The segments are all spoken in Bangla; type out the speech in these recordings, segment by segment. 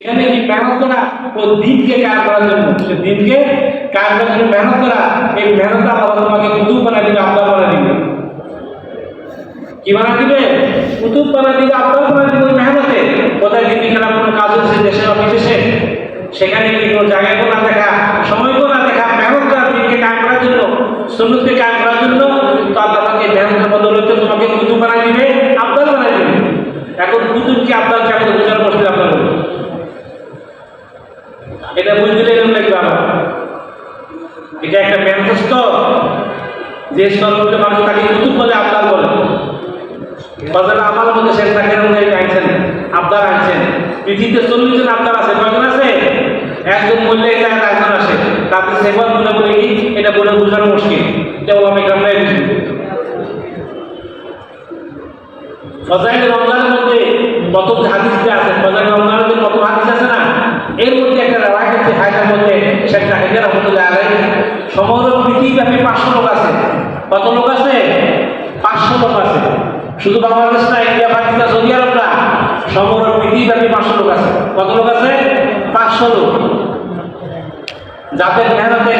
এখানে কি মেহনত করা ও দিনকে কাজ করার জন্য। সে দিনকে কাজ করার জন্য মেহনত করা এই মেহনত আল্লাহ তোমাকে কুতুব বানা দিবে আব্দা বানা দিবে। কি বানা দিবে? কুতুব বানা দিবে আব্দা বানা দিবে মেহনতে। কোথায় দিন খেলা কোনো কাজ হচ্ছে দেশে বা বিদেশে সেখানে কি কোনো জায়গায় না দেখা, সময় না দেখা মেহনত করা দিনকে কাজ করার জন্য, সুন্নতকে কাজ করার জন্য, তো আল্লাহ তোমাকে মেহনতের বদলতে তোমাকে কুতুব বানা দিবে আব্দাল বানা দিবে। এখন কুতুবকে আব্দাল কেমন বোঝানো মুশকিল আপনার এটা বুঝলে এরকম লাগবে আমার এটা একটা ম্যানফেস্ট যে সর্বত্র মানুষ তাকে কুতুব বলে আবদার বলে। ফজল আমার মধ্যে শেখ তাকে আনছেন? আবদার আনছেন। পৃথিবীতে চল্লিশ জন আবদার আছে, কয়জন আছে? একজন বললে এটা একজন আসে। তাদের সেবন মনে বলে কি, এটা বলে বোঝানো মুশকিল। এটা আমি গ্রামে ফজাইল রমজানের মধ্যে কত হাদিস আছে? ফজাইল রমজানের মধ্যে কত হাদিস আছে না? এর মধ্যে একটা রায় আছে, হায়দার মধ্যে শেখ হায়দার রহমতুল্লাহ আলাই সমগ্র পৃথিবীব্যাপী পাঁচশো লোক আছে। কত লোক আছে? পাঁচশো লোক আছে। শুধু বাংলাদেশ না, ইন্ডিয়া, পাকিস্তান, সৌদি আরব না সমগ্র পৃথিবীব্যাপী পাঁচশো লোক আছে। কত লোক আছে? পাঁচশো লোক। যাদের মেহনতে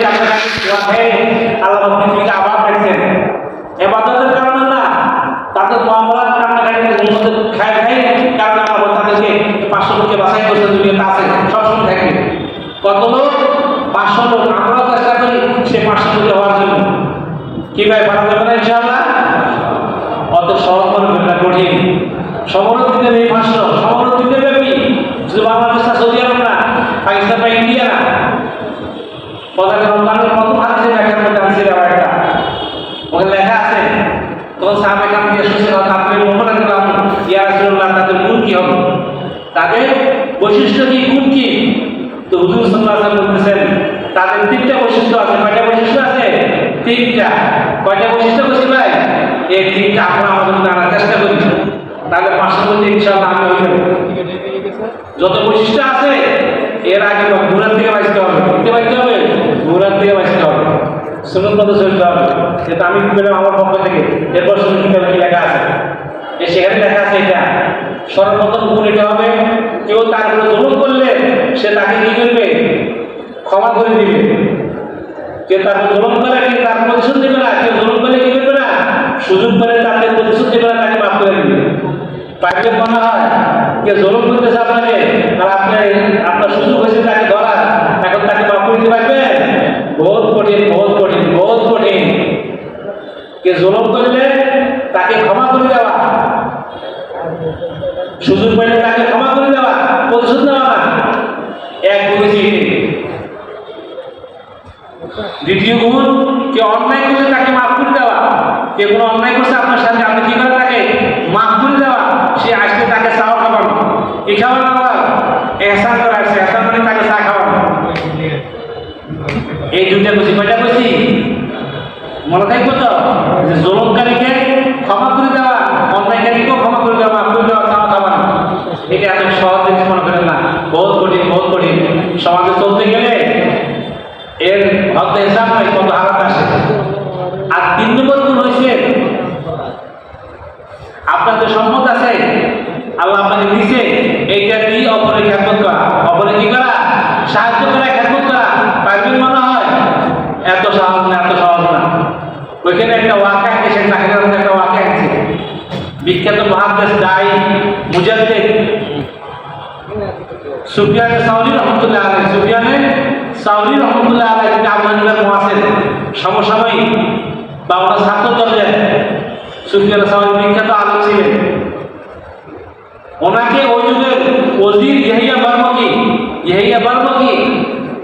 আল্লাহ পৃথিবীকে আবার দেখছেন এবাদতের কারণে না। তাদের মহামলার কান্নাকাটি খায় খায় কারণে আল্লাহ তাদেরকে পাঁচশো লোককে বাছাই করছে দুনিয়াতে আছে। কত পাঁচশো আমরাও চেষ্টা করি সে পাঁচশো লোকে জন্য। কি ভাই, পারা যাবে অত সহজ মনে না, কঠিন। ভাষ্য সমগ্র দিনের ব্যাপী শুধু বাংলাদেশ না পাকিস্তান বা ইন্ডিয়া কত ওখানে লেখা আছে, তখন সাহাবে কাম দিয়ে শুনছে রাসূলুল্লাহ, তাদের গুণ কি হবে? তাদের বৈশিষ্ট্য কি? গুণ কি? তো হুজুর ওয়াসাল্লাম বলতেছেন, তাদের তিনটা বৈশিষ্ট্য আছে, কয়টা বৈশিষ্ট্য আছে? তিনটা। কয়টা বৈশিষ্ট্য বলছি ভাই? এই তিনটা আমরা আমাদের আনার চেষ্টা করি। তাহলে পাঁচশো মধ্যে ইনশাআল্লাহ আমি হয়ে যত বৈশিষ্ট্য আছে, এর আগে ঘুরার দিকে বাঁচতে হবে। দিতে বাঁচতে হবে? ঘুরার দিকে বাঁচতে হবে। মতো চলতে হবে। যেটা আমি পেলাম আমার পক্ষ থেকে, এরপর শুনুন কি লেখা আছে। যে সেখানে দেখা আছে এটা সর্বপ্রথম এটা হবে কেউ তার উপরে করলে সে তাকে কি করবে? ক্ষমা করে দিবে। যে তার জুলুম করে কি তার প্রতিশোধ দেবে না, কেউ জুলুম করলে কি করবে না? সুযোগ করে তাকে প্রতিশোধ দেবে না, তাকে মাফ করে দিবে। পাইলে মনে হয় যে জুলুম করতেছে আপনাকে, আর আপনি, আপনার সুযোগ হয়েছে তাকে ধরা এখন তাকে মাফ করে দিতে পারবেন বহুত কঠিন বহুত কঠিন বহুত কঠিন। কে জুলুম করলে তাকে ক্ষমা করে দেওয়া। সুযোগ পেলে তাকে ক্ষমা করে দেওয়া প্রতিশোধ নেওয়া এক বুঝেছি দ্বিতীয় গুণ কে অন্যায় করলে তাকে মাফ করে দেওয়া। কে কোনো অন্যায় করছে আপনার সাথে, আপনি কি করে তাকে মাফ করে দেওয়া? সে আসলে তাকে চাও খাওয়ানো। কি খাওয়ানো আবার? এহসান করা এহসান মানে তাকে চা খাওয়ানো। এই দুইটা বুঝি কয়টা বুঝি মনে থাকব তো যে জলমকারীকে ক্ষমা করে দেওয়া অন্যায়কারীকেও ক্ষমা করে দেওয়া মাফ করে দেওয়া চাওয়া খাওয়ানো এটা এত সহজ জিনিস মনে করেন না বহুত কঠিন বহুত কঠিন সমাজে চলতে গেলে এর হয়তো কত আসে আর তিন নম্বর গুণ হয়েছে আপনার যে সম্পদ আছে, আল্লাহ আপনাকে দিছে, এইটা দিয়ে করা? অপরে কি সাহায্য করা পারবেন মনে হয়? এত সহজ না, এত সহজ ওইখানে একটা ওয়াকা আছে সে চাকরির একটা ওয়াকা আছে বিখ্যাত মহাদেশ দায়ী মুজাদ্দেদ। সুফিয়ানে সাউরি রহমতুল্লাহ সুফিয়ানে সাউরি রহমতুল্লাহ আলাই তিনি আবহানিবার মহাসেন সমসাময়িক বা ওনার ছাত্র দরজায় সুফিয়ানে সাউরি বিখ্যাত আলোক ছিলেন। ওনাকে ওই যুগের ওজির ইহাইয়া বার্মকি ইহাইয়া বার্মকি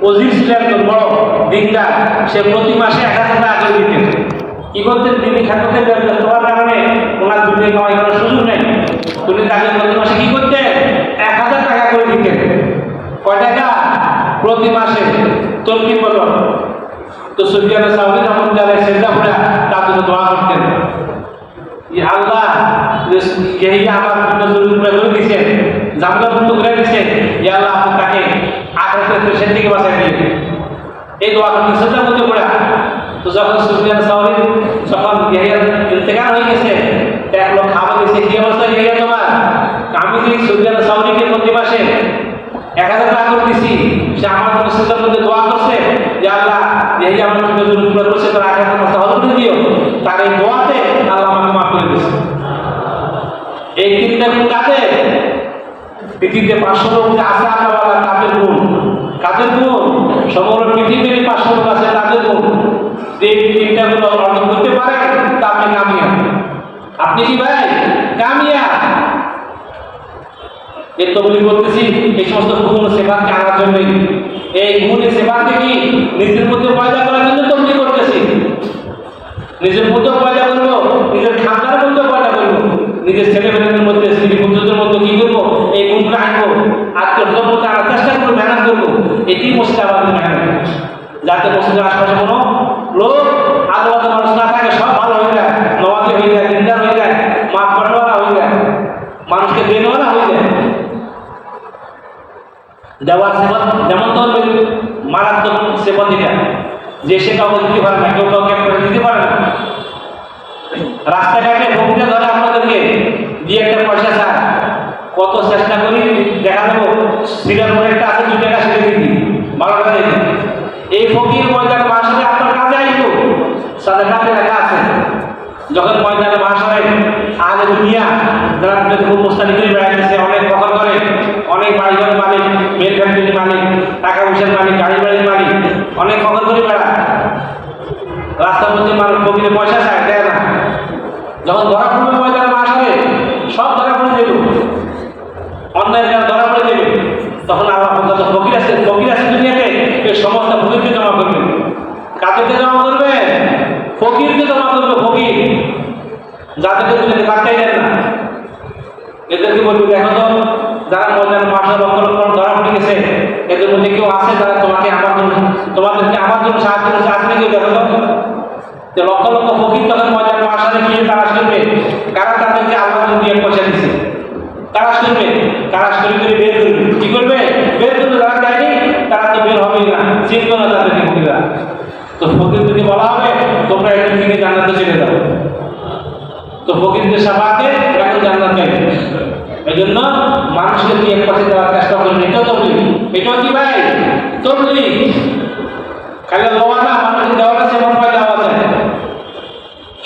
ওজির ছিলেন বড় দিনদার। সে প্রতি মাসে এক হাজার টাকা করে দিতেন। কি করতেন তিনি? খ্যাতকে ব্যস্ত হওয়ার কারণে ওনার দুনিয়া কামাই করার সুযোগ নেই। তিনি তাকে প্রতি মাসে কি করতেন? এক হাজার টাকা করে দিতেন। কয় টাকা? প্রতি মাসে তোর কি বলো? তো সুফিয়ানা সাউদি রহমতুল্লাহ সেজদা করে তার জন্য দোয়া করতেন আল্লাহ, যে এই আমার নজর উপরে করে দিয়েছেন জামলা বন্ধ করে দিয়েছেন যে আল্লাহ, আপনি তাকে আখেরাতের পেশেন্ট থেকে বাঁচাই দিন এই দোয়া করতে সেটা মধ্যে পড়ে। তো যখন সুফিয়ান সাউরি যখন ইহিয়ার ইন্তেকাল হয়ে গেছে এক লোক খাবার দিয়েছে কি অবস্থা ইহিয়া তোমার? আমি যদি সুফিয়ান সাউরিকে প্রতি মাসে এক হাজার টাকা করে দিছি, সে আমার সেটার মধ্যে দোয়া করছে যে আল্লাহ এই আমার জন্য পুরো করছে, তার আগে মাসে হজম দিও। তার এই দোয়াতে আল্লাহ আমাকে মাফ করে দিয়েছে। এই তিনটা গুণ কাদের পৃথিবীতে পাঁচশো লোক যে আছে আল্লাহওয়ালা, তাদের গুণ। কাদের গুণ? সমগ্র পৃথিবীর পাঁচশো লোক আছে, তাদের গুণ। যে তিনটা গুণ অর্জন করতে পারেন তা আপনি কামিয়া। আপনি কি ভাই? কামিয়া। এই তবলি করতেছি এই সমস্ত গুণ সেবাকে আনার জন্যই। এই গুণ সেবাকে নিজের মধ্যে পয়দা করার জন্য কি করতেছি? নিজের মধ্যে পয়দা করব, নিজের ঠান্ডার মধ্যে পয়দা করব, নিজের ছেলে মেয়েদের মধ্যে, স্ত্রী মধ্যে কি করব? এই গুণটা আনব আত্মীয় মধ্যে আনার চেষ্টা করব, মেহনত করব। এটি মসজিদ আমাদের মেহনত যাতে মসজিদের আশপাশে কোনো লোক আদালতের মানুষ না থাকে সব ভালো হয়ে যায় নবাজি হয়ে যায় দিনদার হয়ে যায় মাঠ পাটওয়ালা হয়ে যায় মানুষকে দেনওয়ালা হয়ে যায় দেওয়ার সেবা যেমন ধরবেন মারাত্মক সেবা যে সে কাউকে দিতে পারে না, কেউ কাউকে একটা দিতে পারে না। রাস্তাঘাটে ভক্তিটা ধরে আপনাদেরকে দিয়ে একটা পয়সা চায় কত চেষ্টা করি দেখা দেবো। মনে একটা আছে, দুই টাকা সেটা দিবি, বারো টাকা দিবি। এই ফকির ময়দান মাসে আপনার কাজে আইব। সাদের কাছে লেখা আছে, যখন ময়দানে মাস হয় আজ দুনিয়া, যারা খুব মুস্তানি করে বেড়াইতেছে অনেক দখল করে, অনেক বাড়িঘর মালিক, মেল ফ্যাক্টরির মালিক, টাকা পয়সার মালিক গাড়ি বাড়ির মালিক অনেক দখল করে বেড়ায় রাস্তার মধ্যে মানুষ ফকিরে পয়সা চায়, দেয় না। যখন ধরা পড়বে ময়দানে মাস হবে সব ধরা পড়ে দেবে। অন্যায় যারা ধরা পড়ে দেবে। তখন আল্লাহ বলতে ফকির আছে ফকির আছে দুনিয়াতে এই সমস্ত ফকিরকে জমা করবে। কাদেরকে জমা করবে? ফকিরকে জমা করবে ফকির। যাদেরকে তুমি বার্তাই দেন না। এদেরকে বলবি, দেখো তো যারা মাসে লক্ষ লক্ষ ধরা পড়ে গেছে। এদের মধ্যে কেউ আছে যারা তোমাকে আমার জন্য তোমাদেরকে আমার জন্য সাহায্য করেছে আছে নাকি দেখো যে লক্ষ লক্ষ ফকির তখন ময়দান মাসারে গিয়ে তারাশ করবে কারা তাদেরকে আল্লাহ দিয়ে পয়সা তারাশ করবে তারাশ করে করে বের করবে কি করবে? বের করবে যারা যায়নি তারা তো বের হবেই না। চিনবে না তাদেরকে ফকিরা তো ফকিরদেরকে বলা হবে, তোমরা এখান থেকে জান্নাতে চলে যাও। তো ফকিরদের সাফাতে এখন জান্নাত। নেই জন্য মানুষকে দিয়ে এক পাশে দেওয়ার চেষ্টা করেন। এটাও তবলি এটাও কি ভাই? তবলি খালি দেওয়া না মানুষকে দেওয়াটা সেমন ভাবে দেওয়া যায়।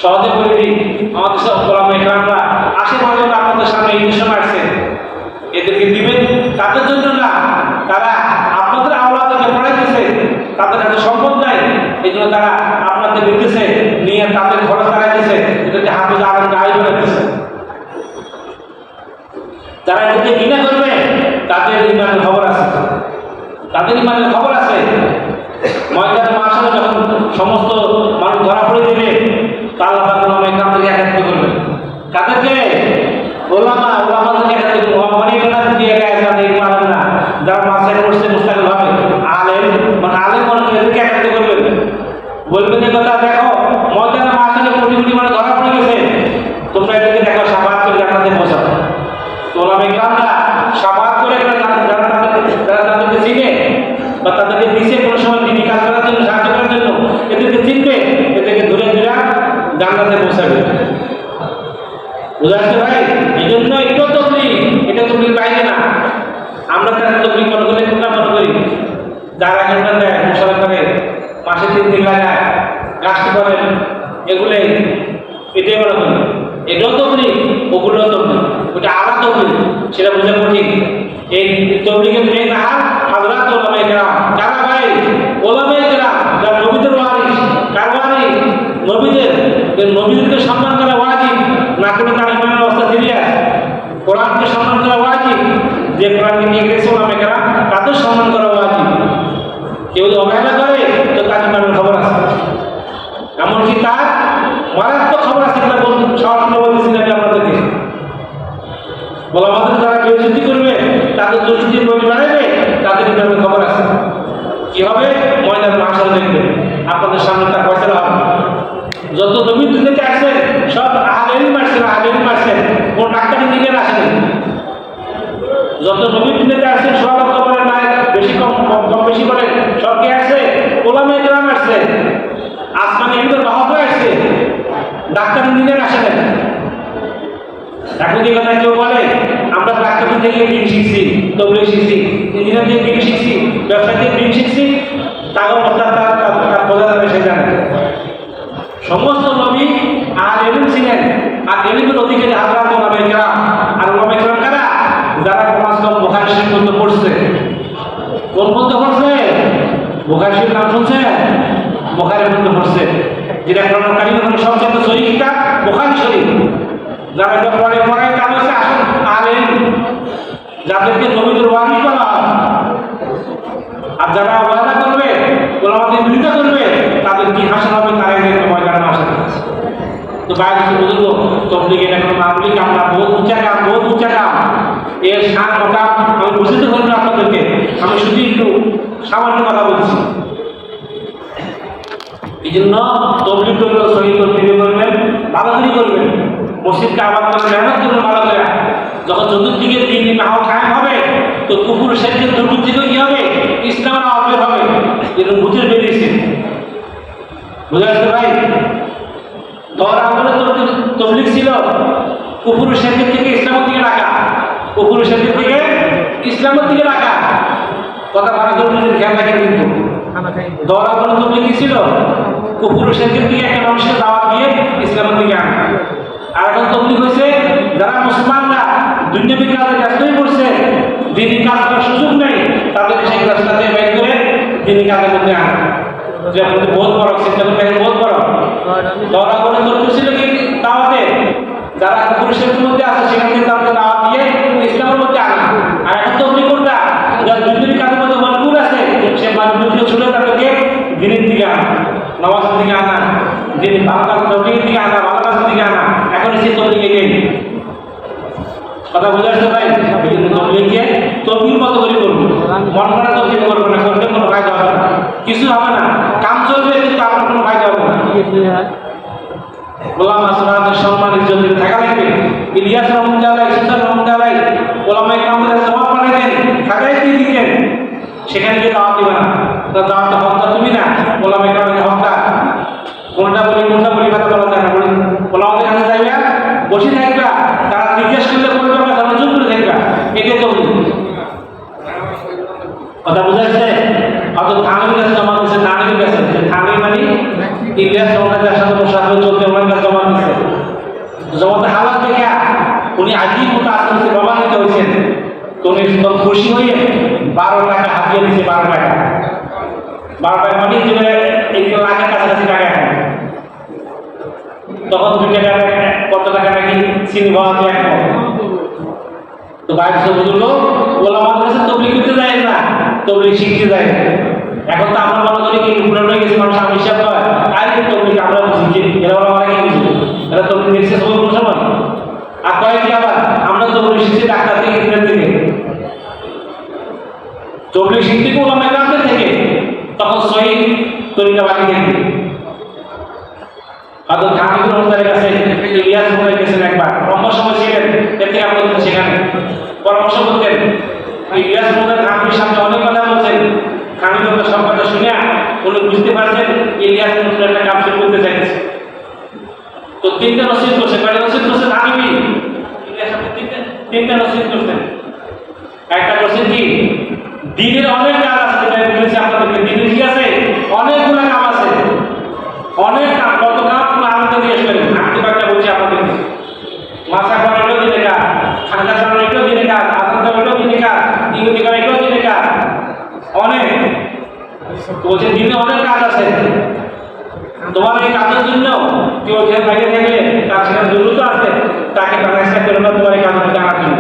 সহজে বলে দিই, আমাদের সব গোলাম একরামরা আসে মাঝে আপনাদের সামনে এই সময় আসছে। এদেরকে দিবেন। তাদের জন্য না, তারা আপনাদের আওলাদেরকে পড়াইতেছে, তাদের কাছে সম্পদ নাই। এই জন্য তারা আপনাদের দিতেছে, নিয়ে তাদের খরচ দাঁড়াইতেছে এদেরকে হাফিজ আলম গায়ে বানাইতেছে যারা এদেরকে ঘৃণা করবে তাদের ইমানের খবর আছে তাদের ইমানের খবর আছে। ময়দানে মাসে যখন সমস্ত মানুষ ধরা পড়ে দিবে তাহলে আল্লাহ এখান থেকে একাত্ম করবে। কাদেরকে? ওলামা, ওলামাদেরকে একাত্ম মানে এখানে দিয়ে একা একা এই পারবে না। যারা মাসে করছে মুস্তাকিল হবে আলেন মানে আলেম মানুষ এদেরকে একাত্ম করবে। বলবেন কথা, দেখো ময়দানে মাসে কোটি কোটি মানে ধরা পড়ে গেছে তোমরা এদেরকে দেখো সাবাদ করে জান্নাতে পৌঁছাও তো ওলামা ইকরামরা সাবাদ করে যারা যারা তাদেরকে যারা তাদেরকে চিনে বা তাদেরকে দিছে কোনো সময় দিনী কাজ করার জন্য সাহায্য করার জন্য এদেরকে চিনবে এদেরকে ধরে ধরে জান্নাতে পৌঁছাবে বুঝা যাচ্ছে ভাই এই জন্য এটাও তবলি এটা তবলির বাইরে না আমরা তার তবলি মনে করি কোনটা মনে করি যারা একটা দেয় মশলা করে মাসে তিন দিন লাগায় গাছ করেন এগুলোই এটাই মনে করি এটাও তবলি ওগুলোও তবলি ওটা আলাদা তবলি সেটা বোঝা কঠিন। এই তবলিগের মেন নাহার হাজরাত ওলামায়ে কেরাম। কারা ভাই, ওলামায়ে কেরাম, যারা নবীদের ওয়ারিস কার ওয়ারিস নবীদের। নবীদেরকে সম্মান করা ওয়াজিব। না করে তার ইমানের অবস্থা সিরিয়াস কোরআনকে সম্মান করা ওয়াজিব। যে কোরআনকে নিয়ে গেছে কেরাম, তাদের সম্মান করা ওয়াজিব। কেউ অবহেলা করে তো তার ইমানের খবর আছে এমনকি তার মারাত্মক খবর আছে কিনা বলতে সরাসরি বলতেছি না আমি আপনাদেরকে বলা আমাদের যারা কেউ যদি করবে তাদের দুষ্টি বই বাড়াবে তাদের ইমানের খবর আছে কি হবে ময়দান মাসাল দেখবে আপনাদের সামনে তার ফয়সলা হবে যত জমি দুনিয়াতে আসছে সব আহলেই মারছেন আহলেই মারছেন কোন ডাক্তার ইঞ্জিনিয়ার আসেনি যত নবী দুনিয়াতে আসছে সব কবরের নাই, বেশি কম কম বেশি করে। সব কে আসছে ওলামে গ্রাম আসছে আসমানি এমদের বাহক আসছে ডাক্তার ইঞ্জিনিয়ার আসে না এখন কথা কেউ বলে? আমরা প্রাকৃতিক থেকে দিন শিখছি তবলে শিখছি। ইঞ্জিনিয়ার দিয়ে দিন শিখছি ব্যবসা দিয়ে দিন শিখছি তার অর্থাৎ তার তার বোঝা যাবে সে জানে। সমস্ত নবী আর এলিম ছিলেন, আর এলিমের অধিকারী হাজরা ওলামে কেরাম আর ওলামে কেরাম কারা যারা কমাস কম বোখারি শরীফ পর্যন্ত পড়ছে কোন পর্যন্ত পড়ছে বোখারি শরীফ নাম শুনছে বোখারি পর্যন্ত পড়ছে যেটা কোরআন কারিমের মধ্যে সবচেয়ে সহি কিতাব বোখারি শরীফ যারা ব্যাপারে পড়ায় তারা হচ্ছে আলেন যাদেরকে করা? আর যারা ওয়াদা করবে গোলামাদের বিরোধিতা করবে, তাদের কি হাসল হবে? তারা একটা ময়দানে আসা তো বাইরে বুঝলো? এখন মামলিক আমরা বহুত উঁচা বহুত উঁচা কাম। এর সার ওটা আমি বুঝতে পারব আপনাদেরকে। আমি শুধু একটু সামান্য কথা বলছি। এই জন্য তবলিগ করবেন সহি করবেন ভালো করবেন। মসজিদকে আবাদ করে, মেহনত করবেন ভালো করে যখন চতুর্দিকে দিন হাওয়া কায়েম হবে, তো কুকুর সেদিকে দুর্বৃত্তিকে কি হবে? ইসলামের আবের হবে। যেরকম ভূতের বেরিয়েছে বুঝে আসতে ভাই? দর আন্দোলন তবলিগ ছিল, কুকুর সেদিক থেকে ইসলামের দিকে রাখা কুকুর সেদিক থেকে ইসলামের দিকে রাখা কথা ভাড়া করে খেয়াল রাখেন কিন্তু। দর আন্দোলন তবলিগ কি ছিল? কুকুর সেদিক থেকে একটা মানুষকে দাওয়াত দিয়ে ইসলামের দিকে আনা। আর এখন হয়েছে? যারা মুসলমানরা দুর্নীতি কাজে ব্যস্ত হয়ে পড়ছে দিনই কাজ করার সুযোগ নেই, তাদেরকে সেই রাস্তাতে বের করে দিনই কাজের মধ্যে আনা। যে বহুত বড় চিন্তা করতে বহুত বড়। দরা করে তথ্য ছিল কি দাওয়াতে? যারা পুরুষের মধ্যে আছে, সেখান থেকে তাদেরকে দাওয়াত দিয়ে ইসলামের মধ্যে আনা। আর এখন তো আপনি কোনটা যারা দুর্নীতি কাজের মধ্যে মজবুর আছে, সে মজবুরকে ছুড়ে তাদেরকে দিনের দিকে আনা, নামাজের দিকে আনা, দিন ভালো কাজ দিকে আনা ভালো কাজের দিকে আনা। এখন সে তবলিগে নেই কথা বোঝা কিছু হবে না, কাম চলবে, কিন্তু আপনার কোনো ফায়দা হবে গোলাম আসরাদের সম্মান ইজ্জত থাকা লাগবে। ইলিয়াস রহমতুল্লাহ ইসুসান রহমতুল্লাহ ওলামাই কামদের জবাব পাঠাইতেন থাকাই দিয়ে দিতেন সেখানে গিয়ে দাওয়াত দিবে না। দাওয়াতটা হকটা তুমি না ওলামাই কামদের হকটা কোনটা বলি কোনটা বলি কথা বলা যায় না বলি ওলামাদের কাছে যাইবা বসে থাকবা, তারা জিজ্ঞেস করলে বলবে আমরা ধর্ম চুপ করে থাকবা। এটাই তো কথা বোঝা যাচ্ছে? অত থানবির কাছে জমা দিচ্ছে থানবির কাছে। থানবি মানে রহমান যার সাথে চলতে ওনার কাছে জমা দিচ্ছে জমাতে হালাত দেখে। উনি আজই মতো আস্তে প্রমাণিত হয়েছেন। তো উনি খুশি হয়ে বারো টাকা হাতিয়ে দিচ্ছে বারো টাকা। বারো টাকা মানে লাখের কাছাকাছি টাকা তখন দুই টাকা কত টাকা নাকি চিনি ভাওয়াতে এক। তো বাইরে সে বুঝলো ওলা আমাদের কাছে তবলিগ করতে যায় না, তবলিগ শিখতে যায়। এখন তো আমরা মনে করি কি পুরানো হয়ে গেছে মানুষ, আমি হিসাব হয় আর কি তবলিগ আমরা বুঝি যে এরা বলা আমরা কি বুঝি? এরা তবলিগ দেখছে সবাই কোনো সময়? আর কয় কি আবার, আমরা তবলিগ শিখছি ডাক্তার থেকে, ইঞ্জিনিয়ার থেকে। তবলিগ শিখতে আমরা কাদের থেকে? তখন সহি তরিকা বাকি থেকে হয়তো কামিকুল হত্যার কাছে, ইলিয়াস মোড়ে গেছেন একবার পরামর্শ ছিলেন এর থেকে আপনাদের সেখানে পরামর্শ করতেন। ইলিয়াস মোড়ে কামির সামনে অনেক কথা বলছেন। কামিকুলের সব কথা শুনে উনি বুঝতে পারছেন ইলিয়াস মোড়ে একটা কাম শুরু করতে চাইছে তো তিনটা নসিদ করছে কয়টা নসিদ করছে ইলিয়াস আপনি তিনটা তিনটা নসিদ করছেন। একটা করছেন কি? দিনের অনেক কাজ আছে যেটা আমি বলেছি আপনাদেরকে দিনের কি আছে অনেকগুলো কাম আছে অনেক কাম কত কাম কোনো আনন্দ দিয়ে আসবেন আমি একটা বলছি আপনাদেরকে মাথা করাইলেও দিনে কাজ ঠান্ডা চালাইলেও দিনে কাজ আসান কাজ ইংরেজি করাইলেও দিনে কাজ অনেক। তো বলছে দিনে অনেক কাজ আছে। তোমার এই কাজের জন্য কেউ ওখানে বাইরে থাকলে তার সেখানে জরুরত আছে। তাকে এক্সট্রা করে না তোমার এই কাজটা জানার জন্য।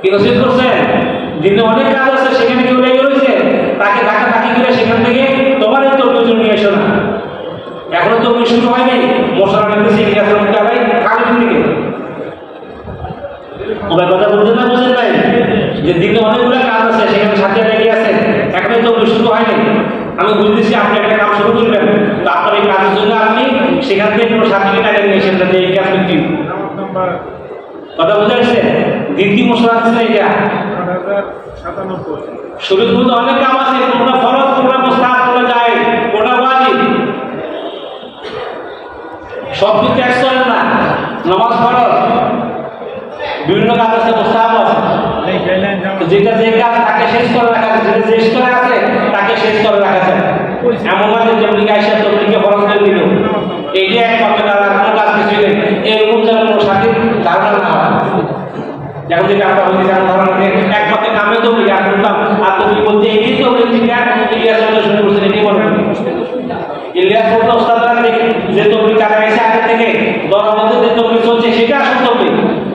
কিন্তু সে করছে দিনে অনেক কাজ আছে, সেখানে কেউ লেগে রয়েছে। তাকে ধাক্কা ধাক্কি করে সেখান থেকে তোমার এই তর্ক নিয়ে এসো না। এখনও তো শুরু হয়নি, মশলা নিতেছে ইতিহাসের মধ্যে আলাই কাজের দিকে ওদের কথা বুঝতে না বুঝতে পাই যে দিনে অনেকগুলো কাজ আছে, সেখানে সাথে লেগে আছে এখনও তো শুরু হয়নি। আমি আপনি একটা কাজ শুরু করবেন। তো আপনার এই কাজের জন্য আপনি সেখান থেকে কোনো কাজ করতে। কথা বুঝে আসছে দ্বিতীয় মশলা আছে এটা? অনেক কাম আছে কোনটা ফরজ কোনটা কোনটা যায় কোনটা ওয়াজিব। সব কিছু না, নামাজ ফরজ বিভিন্ন কাজ আছে আছে শেষ করে রাখা যেটা শেষ করে আছে তাকে শেষ করে রাখা যায় এমন না যে তবলিকে আইসা তবলিকে খরচ করে দিল। এইটা একমাত্র আর কোনো কাজ কিছু নেই। এরকম যেন কোনো সাথে ধারণা না হয়। যেমন যেটা আমরা যেমন ধারণা যে একমাত্র নামে তবলি আর বললাম আর তবলি বলতে এটাই তবলি যেটা ইলিয়াস বলে শুরু করছেন এটাই বলবেন ইলিয়াস বলতে ওস্তাদরা দেখি যে তবলি কারা এসে আগে থেকে দলের মধ্যে যে তবলি চলছে সেটা আসল তবলি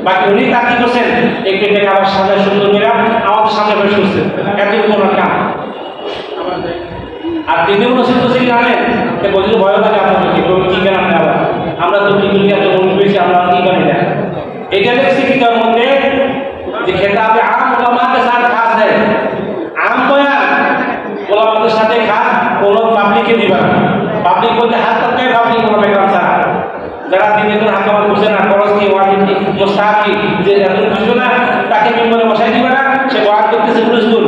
বাকি উনি তা কি করছেন একটু থেকে আবার সামনে সুন্দর মেয়েরা আমাদের সামনে বেশ করছেন এতই কোনো কাম আর তিনি বলেছেন তো সেই জানেন যে বলছি ভয় লাগে আপনাদের কি করবেন কি কেন আপনি আবার আমরা তো কি করি এত মনে পেয়েছি আমরা কি করি না এটা দেখছি কি তার মধ্যে যে খেতাবে আম ওলামাকে সাথ খাস দেয় আম বয়ান ওলামাদের সাথে খাস কোনো পাবলিককে দিবা না পাবলিক বলতে হাত তরকারি পাবলিক কোনো বেকার ছাড়া যারা দিনে দিন হাকামাত বুঝে না, খরচ কি ওয়াজিব কি মোস্তাহাব কি, যে এত বুঝবে না, তাকে মেম্বারে বসাই দিবে না, সে ওয়াজ করতেছে বুঝবুল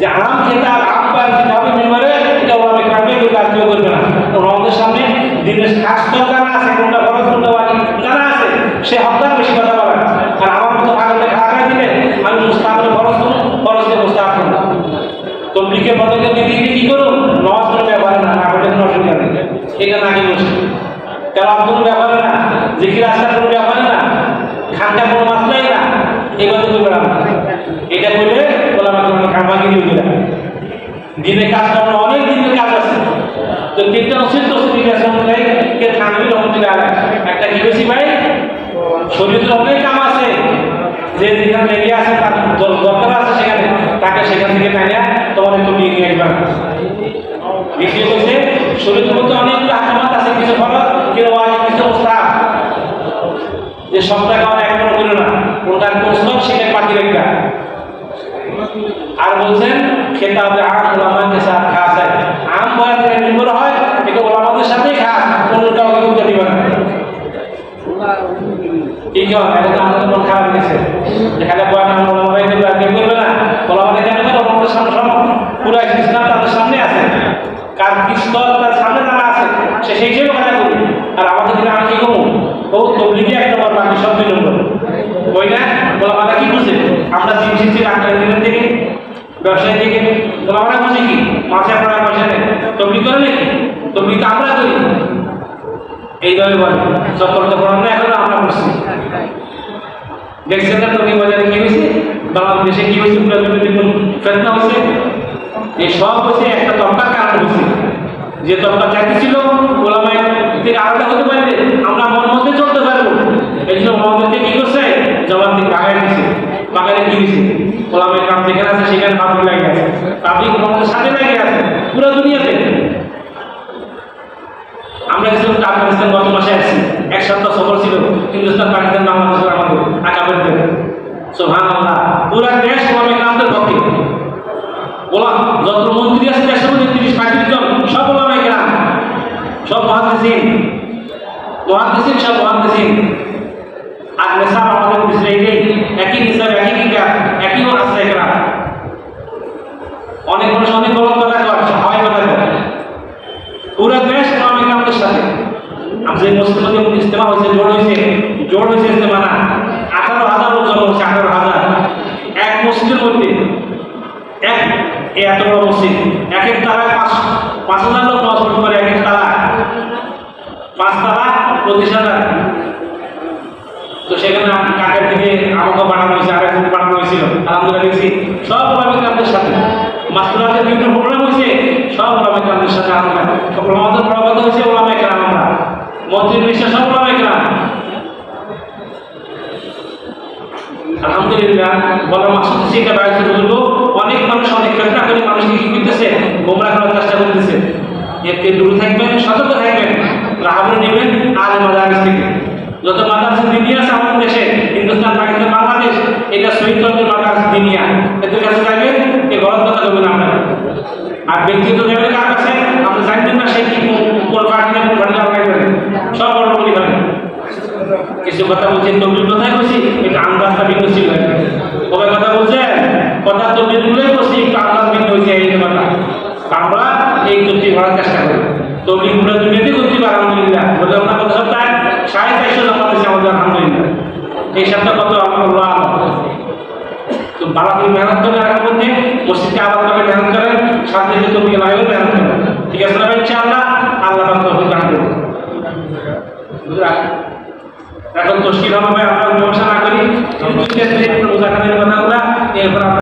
যে আম খেতাব আম পান কিতাবে মেম্বারে, এটা ওলামে কামে কেউ কাজ কেউ করবে না। আমাদের সামনে দিনের স্বাস্থ্য জানা আছে, কোনটা খরচ, কোনটা ওয়াজিব, জানা আছে। সে হকদার বেশি কথা বলে। আর আমার মতো পাগলকে খাওয়া দিলে আমি মুস্তাহাবের খরচ করুন খরচকে মুস্তাহাব করুন তবলিকে পদকে দিদি কি করুন নমাজ কোনো ব্যবহার না না করলে কোনো অসুবিধা নেই। এটা না কি বলছি তেলাপ কোনো ব্যবহার না জিকির আসার কোনো ব্যবহার না খানটা কোনো মাসলাই না এগুলো করবে না এটা করলে অনেক খামাকি দিয়ে দিলাম দিনে কাজ করানো অনেক দিনের কাজ আছে। তো তিনটা ঠিক আছে অনুযায়ী কে থাকবে রহমতুল্লাহ একটা কি বেশি ভাই? শরীরের অনেক কাম আছে। যে যেখানে লেগে আছে, তার দর- দরকার আছে সেখানে। তাকে সেখান থেকে টাইনা তোমার একটু নিয়ে নিয়ে আসবা। দ্বিতীয় হচ্ছে, শরীরের মধ্যে অনেকগুলো হাকামাত আছে, কিছু ফরজ কেউ ওয়াজিব, কিছু মুস্তাহাব যে সবটা খাওয়া এক করে করো না, কোনটার প্রস্তাব সেটা পাখি রেখা আর বলছেন, খেতাবে আম ওলামাকে সাথে খাস হয় আম বয়ান নির্ভর হয় এটা ওলামাদের সাথেই খাস অন্যটাও কাউকে করতে দিবে না। কি হয় এখন আমাদের মন খারাপ গেছে। যেখানে বয়ান আম ওলামাই দেবে আর কেউ করবে না। কেন করে ওলামাদের সামনে সব পুরো ইসলাম তাদের সামনে আছে কার পিস্তল তার সামনে তারা আছে সে সেই হিসেবে কথা করি আর আমাদের দিনে আমি কি করব ও তবলিগে এক নম্বর বাকি সব দুই নম্বর ওই না ওলামারা কি বুঝে আমরা দিন শিখছি আটটা দিনের থেকে ব্যবসায়ী থেকে ওলামারা বুঝে কি? মাসে পড়া পয়সা নেই তবলি করে নাকি? তবলি তো আমরা করি এইভাবে বলে। সকল তো পড়ানো এখন আমরা করছি দেখছেন না তবলি বাজারে কি হয়েছে? বাংলাদেশে কি হয়েছে? ফেতনা হয়েছে এই সব হয়েছে একটা তবকার কারণে হয়েছে যে তবকা চাকরি ছিল, ওলামায় থেকে আলাদা হতে পারলে আমরা মন মধ্যে চলতে পারব। এই জন্য আমাদেরকে কি করছে? জবান থেকে বাগায় দিচ্ছে বাগানে কি দিচ্ছে ওলামায় কাম যেখানে আছে সেখানে পাবলিক লাগে আছে পাবলিক আমাদের সাথে লাগে আছে পুরো দুনিয়াতে। আমরা গেছিলাম আফগানিস্তান গত মাসে আসছি এক সপ্তাহ সফর ছিল, হিন্দুস্তান, পাকিস্তান বাংলাদেশের আমাদের আকাবের থেকে সোহান আল্লাহ পুরা দেশ ওলামায় কামদের পক্ষে ওলাম যত মন্ত্রী আছে দেশের মধ্যে তিরিশ পঁয়ত্রিশ জন, সব ওলামাই গ্রাম সব মহাদিসিন মহাদিসিন সব মহাদিসিন আর নেশাব আমাদের পিছনে একই নিসাব একই কিতাব। একই আশ্রয় গ্রাম অনেক মানুষ অনেক বড় কথা কয়, সবাই কথা কয়। পুরো দেশ ওলামাই গ্রামদের সাথে। আমাদের মুসলিমদের ইস্তেমা হয়েছে, জোর হয়েছে জোর হয়েছে ইস্তেমা না। আঠারো হাজার জন হচ্ছে, আঠারো হাজার। এক মসজিদের মধ্যে, এক এত বড় মসজিদ। এক এক তালায় পাঁচ পাঁচ হাজার লোক নামাজ পড়তে পারে এক এক তালা পাঁচ তালা পঁচিশ হাজার। তো সেখানে আম- কাকের থেকে আমাকে বানানো হয়েছে আর হয়েছিল আলহামদুলিল্লাহ, দেখছি। সব ওলামিক আমাদের সাথে। মাস্টুরাতে বিভিন্ন প্রোগ্রাম হয়েছে। সব ওলামিক আমাদের সাথে আমরা আমাদের বড় কথা হয়েছে ওলামিক আমরা। মন্ত্রীর বিশ্ব সব ওলামিক আলহামদুলিল্লাহ, বলার মাসুদ শিক্ষা বাইরে বুজুর্গ অনেক মানুষ, অনেক ফেতনা করে মানুষকে কি করতেছে? গোমরা করার চেষ্টা করতেছে। এতে দূরে থাকবেন, সতর্ক থাকবেন রাহাবরে নেবেন আর মাদারিস থেকে। যত মাদারিস দিনিয়া আছে আমাদের দেশে, হিন্দুস্তান এটা ধর্মের মাদারিস দিনিয়া এদের কাছে যাবেন এ গলত কথা করবেন আপনারা আর ব্যক্তিগত লেভেলে কার কাছে আপনি জানবেন না সে কি কোন পার্টি কোন পার্টি সব বড় বড় পারেন কিছু কথা বলছেন তবলির কথাই বলছি একটু আন্দাজটা ভিন্ন ছিল। কবে কথা বলছেন কথা তবলির গুলোই বলছি, একটু আন্দাজ ভিন্ন হয়েছে, এই কথা। আমরা এই তবলি করার চেষ্টা করি। তবলি পুরো দুনিয়াতে করতে পারি আলহামদুলিল্লাহ বলে আমরা গত সপ্তাহে সাড়ে চারশো আমাদের, আলহামদুলিল্লাহ। এই সপ্তাহ কত? তারা তুমি মেহনত করে রাখার মধ্যে মসজিদকে আবার করে মেহনত করেন শান্তি যে তুমি লাগেও মেহনত করেন ঠিক আছে না ইনশাআল্লাহ আল্লাহ পাক তৌফিক দান করুন। এখন তশকিল হবে, আমরা ব্যবসা না করি। এরপর আমরা